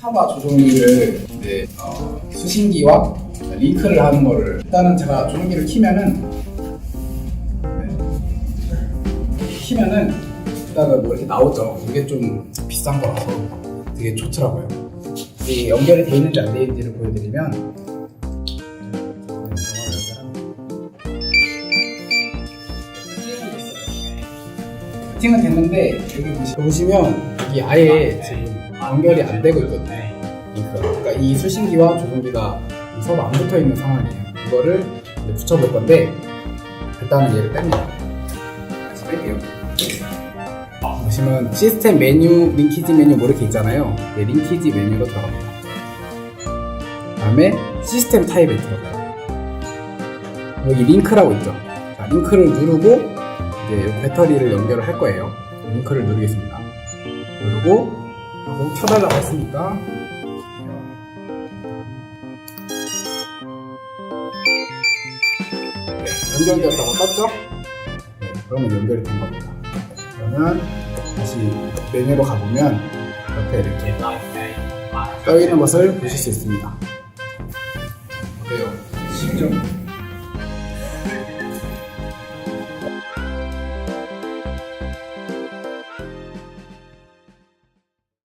커버 조종기를 이제 어, 수신기와 링크를 하는 거를 일단은 제가 조종기를 키면은 네. 키면은 일단은 뭐 이렇게 나오죠. 이게 좀 비싼 거라서 되게 좋더라고요. 이게 연결이 돼 있는지 안 돼 있는지를 보여드리면 세팅은 됐는데 여기 보시- 보시면 여기 아예 지금 연결이 안 되고 있거든요. 그러니까 이 수신기와 조종기가 서로 안 붙어 있는 상황이에요. 이거를 붙여볼 건데 일단은 얘를 뺍니다. 다시 뺄게요. 보시면 시스템 메뉴, 링키지 메뉴 뭐 이렇게 있잖아요. 네, 링키지 메뉴로 들어갑니다. 다음에 시스템 타입에 들어가요. 여기 링크라고 있죠. 자, 링크를 누르고 이제 이 배터리를 연결을 할 거예요. 링크를 누르겠습니다. 누르고 하고 켜달라고 했으니까 네, 연결되었다고 떴죠? 네, 그러면 연결이 된 겁니다. 그러면 다시 메뉴로 가보면 옆에 이렇게 떠 있는 것을 보실 수 있습니다. 어때요? 쉽죠?